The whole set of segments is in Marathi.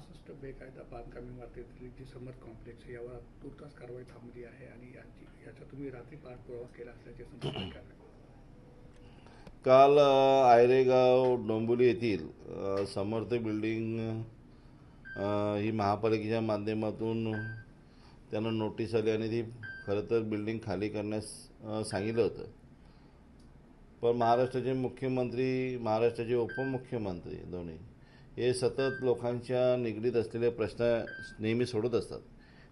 सहासष्ट बेकायदा बांधकाम इमारतीतली जी समर कॉम्प्लेक्स आहे. यावर तुर्तास कारवाई थांबली आहे आणि याची याचा तुम्ही रात्री पाठपुरावा केला असल्याचे संपर्क काल आयरेगाव डोंबोली येथील समर्थ बिल्डिंग ही महापालिकेच्या माध्यमातून त्यांना नोटीस आली आणि ती खरं तर बिल्डिंग खाली करण्यास सांगितलं होतं. पण महाराष्ट्राचे मुख्यमंत्री महाराष्ट्राचे उपमुख्यमंत्री दोन्ही हे सतत लोकांच्या निगडीत असलेले प्रश्न नेहमी सोडत असतात.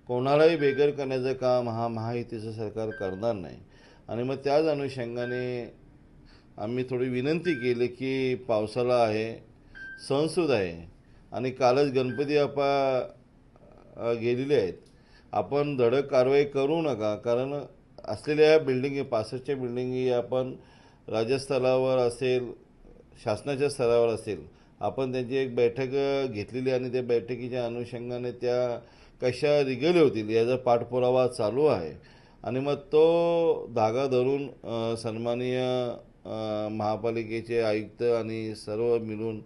कोणालाही बेगर करण्याचं काम हा महायुतीचं सरकार करणार नाही. आणि मग त्याच अनुषंगाने आम्ही थोडी विनंती केली की पावसाळा आहे संस्कृत आहे आणि कालच गणपती बाप्पा गेलेले आहेत. आपण धडक कारवाई करू नका कारण असलेल्या बिल्डिंगी पासष्टच्या बिल्डिंगी आपण राज्यस्तरावर असेल शासनाच्या स्तरावर असेल आपण त्यांची एक बैठक घेतलेली आणि त्या बैठकीच्या अनुषंगाने त्या कशा रिगले होतील याचा पाठपुरावा चालू आहे. आणि मग तो धागा धरून सन्माननीय महापालिकेचे आयुक्त आणि सर्व मिळून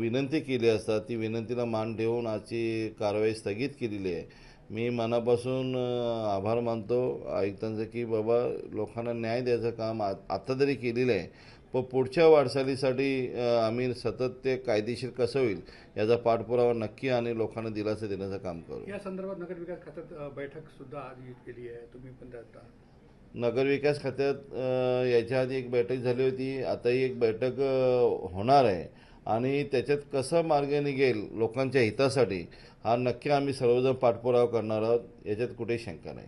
विनंती केली असता ती विनंतीला मान ठेवून आजची कारवाई स्थगित केलेली आहे. मी मनापासून आभार मानतो. आयुक्तांचं की बाबा लोकांना न्याय द्यायचं काम आत्ता तरी केलेलं आहे. पण पुढच्या वाटचालीसाठी आम्ही सतत ते कायदेशीर कसं होईल याचा पाठपुरावा नक्की आणि लोकांना दिलासा देण्याचं काम करू. या संदर्भात नगरविकास खात्यात बैठक सुद्धा आयोजित केली आहे. तुम्ही पण नगरविकास खात्यात याच्या आधी एक बैठक झाली होती. आताही एक बैठक होणार आहे. आणि त्याच्यात कसं मार्ग निघेल लोकांच्या हितासाठी हा नक्की आम्ही सर्वजण पाठपुरावा करणार आहोत. याच्यात कुठेही शंका नाही.